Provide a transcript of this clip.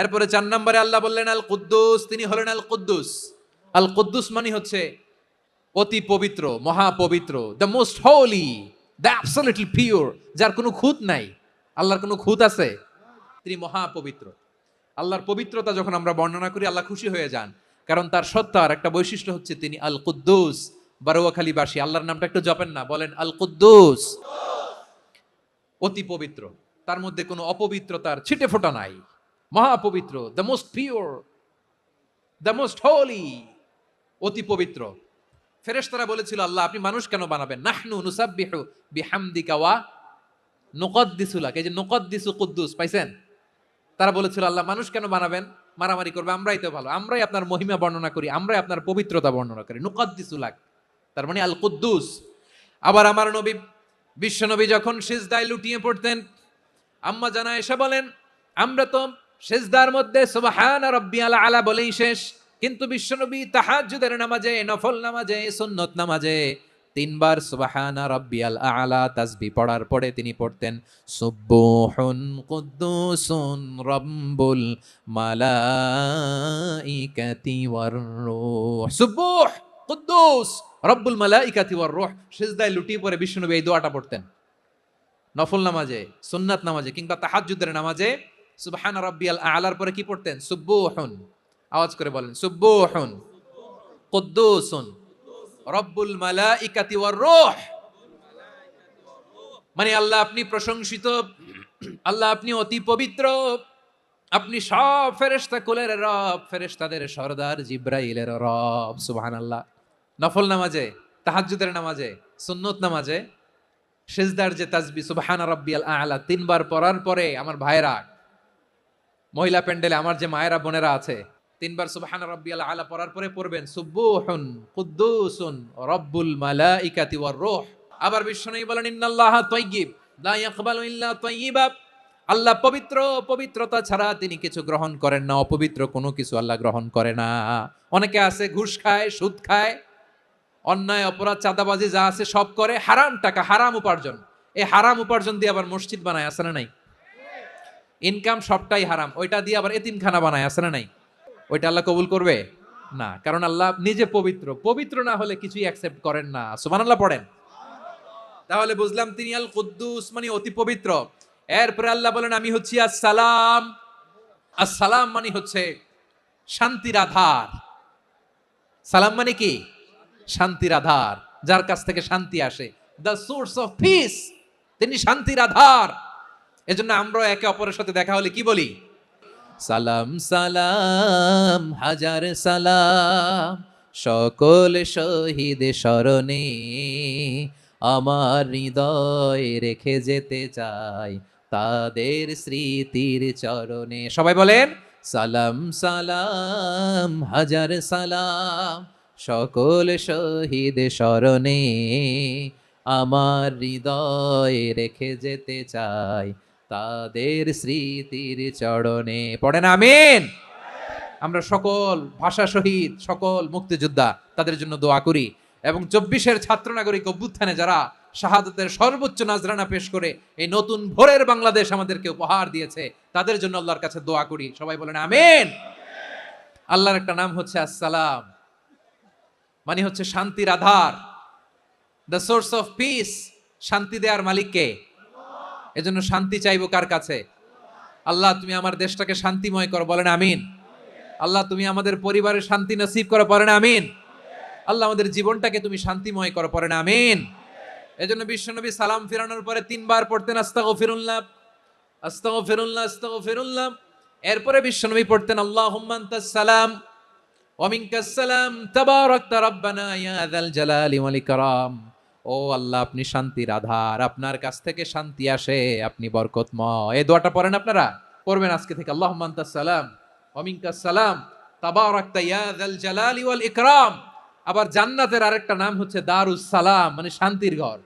এরপরে চার নম্বরে আল্লাহ বললেন আল কুদ্দুস তিনি হলেন আল কুদ্দুস আল কুদ্দুস মানে হচ্ছে অতি পবিত্র মহা পবিত্র the most holy the absolutely pure যার কোনো খুঁত নাই। আল্লাহর কোনো খুঁত আছে? তিনি মহা পবিত্র আল্লাহর পবিত্রতা যখন আমরা বর্ণনা করি, আল্লাহ খুশি হয়ে যান। কারণ তার সত্তার একটা বৈশিষ্ট্য হচ্ছে তিনি আল কুদ্দুস বারোয়াখালীবাসী। আল্লাহর নামটা একটু জপেন না, বলেন আল কুদ্দুস অতি পবিত্র। তার মধ্যে কোনো অপবিত্রতার ছিটে ফোটা নাই। মহাপবিত্র the most pure the most holy অতি পবিত্র। ফেরেশতারা বলেছিল, আল্লাহ, আপনি মানুষ কেন বানাবেন? নাহনু নুসাব্বিহু বিহামদিকা ওয়া নুকদ্দিসুলাক এই যে নুকদ্দিসু কুদ্দুস, পাইছেন? তারা বলেছিল, আল্লাহ, মানুষ কেন বানাবেন? মারামারি করবে, আমরাই তো ভালো। আমরাই আপনার মহিমা বর্ণনা করি, আমরাই আপনার পবিত্রতা বর্ণনা করি। নুকদ্দিসুলাক তার মানে আল কুদ্দুস আবার আমার নবী বিশ্বনবী যখন শেষ সিজদায় লুটিয়ে পড়তেন, আম্মা জানা এসে বলেন, আমরা তো সেজদার মধ্যে সুবহান রাব্বিয়াল আলা বলেই শেষ। কিন্তু বিশ্বনবী তাহাজ্জুদের নামাজে, নফল নামাজে, সুন্নত নামাজে তিনবার সুবহানা রাব্বিয়াল আলা তাসবি পড়ার পরে তিনি পড়তেন সুব্বুহুন কুদ্দুসুন রাব্বুল মালাইকাতি ওয়ার রূহ। সুব্বুহ কুদ্দুস, রব্বুল মালাইকাতি ওয়ার রূহ। সিজদায় লুটিয়ে পড়ে বিশ্বনবী এই দোয়াটা পড়তেন। নফল নামাজে, সুন্নাত নামাজে কিংবা তাহাজ্জুদের নামাজে সুবহান রাব্বিয়াল আলার পরে কি পড়তেন? সুব্বুহুন আওয়াজ করে বলেন সুব্বুহুন কুদ্দুসুন। রব্বুল মালাইকাতি ওয়ার রূহ। মানে আল্লাহ আপনি প্রশংসিত, আল্লাহ আপনি অতি পবিত্র। আপনি সব ফেরেশতা কুলের রব, ফেরেশতাদের সর্দার জিব্রাইলের রব, সুবহানাল্লাহ। নফল নামাজে, তাহাজ্জুদের নামাজে, সুন্নত নামাজে, সেজদার যে তাজবি সুবহান রাব্বিয়াল আলা, তিনবার পড়ার পরে, আমার ভাইরা মহিলা প্যান্ডেলে আমার যে মায়েরা বোনেরা আছে, তিনবার সুবহান রাব্বিয়াল আলা পড়ার পরে পড়বেন সুব্বুহুন কুদ্দুসুন রব্বুল মালাইকাতি ওয়ার রূহ। আবার বিশ্বনবী বলেন, ইন্নাল্লাহা তাইয়্যিব, লা ইয়াকবালু ইল্লা তাইয়্যিবা। আল্লাহ পবিত্র, পবিত্রতা ছাড়া তিনি কিছু গ্রহণ করেন না, অপবিত্র কোনো কিছু আল্লাহ গ্রহণ করে না। অনেকে আছে, ঘুষ খায়, সুদ খায়, অন্যায়, অপরাধ, চাঁদাবাজি যা আছে সব করে, হারাম টাকা, হারাম উপার্জন। এই হারাম উপার্জন দিয়ে আবার মসজিদ বানায় আসে না নাই? ইনকাম সবটাই হারাম। ওইটা দিয়ে আবার এতিমখানা বানায় আসে না নাই? ওইটা আল্লাহ কবুল করবে? না, কারণ আল্লাহ নিজে পবিত্র। পবিত্র না হলে কিছুই অ্যাকসেপ্ট করেন না। সুমান আল্লাহ পড়েন। তাহলে বুঝলাম তিনি আল কুদ্দুস মানে অতি পবিত্র। এরপরে আল্লাহ বলেন, আমি হচ্ছি আসসালাম। আসসালাম মানে হচ্ছে শান্তির আধার। সালাম মানে কি? শান্তির আধার। যার কাছ থেকে শান্তি আসে। দ্য সোর্স অফ পিস তিনি শান্তির আধার। এজন্য আমরা একে অপরের সাথে দেখা হলে কি বলি? সালাম সালাম, হাজার সালাম, সকল শহীদ স্মরণে আমার হৃদয় রেখে যেতে চাই তাদের স্মৃতির চরণে। সবাই বলেন, সালাম সালাম, হাজার সালাম, সকল শহীদ স্মরণে আমার হৃদয় রেখে যেতে চাই তাদের স্মৃতির চরণে পড়েন, আমিন। আমরা সকল ভাষা শহীদ, সকল মুক্তিযোদ্ধা তাদের জন্য দোয়া করি এবং চব্বিশের ছাত্র নাগরিক অভ্যুত্থানে যারা শাহাদতের সর্বোচ্চ নাজরানা পেশ করে এই নতুন ভোরের বাংলাদেশ আমাদেরকে উপহার দিয়েছে, তাদের জন্য আল্লাহর কাছে দোয়া করি। সবাই বলেন, আমিন। আল্লাহর একটা নাম হচ্ছে আসসালাম মানে হচ্ছে শান্তির আধার। দ্য সোর্স অফ পিস শান্তি দেওয়ার মালিককে। এজন্য শান্তি চাইব কার কাছে? আল্লাহ, তুমি আমার দেশটাকে শান্তিময় করো, বলেন আমিন। আল্লাহ, তুমি আমাদের পরিবারের শান্তি নসিব করো পড়েন আমিন। আল্লাহ, আমাদের জীবনটাকে তুমি শান্তিময় করো পড়েন আমিন। এজন্য বিশ্বনবী সালাম ফিরানোর পরে তিনবার পড়তেন আস্তাগো ফিরুল্লাহ আস্তাগো ফিরুল্লাহ আস্তাগো ফিরুল্লাহ এরপরে বিশ্বনবী পড়তেন আল্লাহ সালাম ওমিনকাস সালাম, তাবারাকতা রব্বানা ইয়া যাল জালালি ওয়াল ইকরাম। ও আল্লাহ, আপনি শান্তির আধার আপনার কাছ থেকে শান্তি আসে, আপনি বরকতময়। এই দোয়াটা পড়েন আপনারা? পড়বেন আজকে থেকে। আল্লাহ সালাম অমিনকা সালাম। আবার জান্নাতের আরেকটা নাম হচ্ছে দারুস সালাম মানে শান্তির ঘর।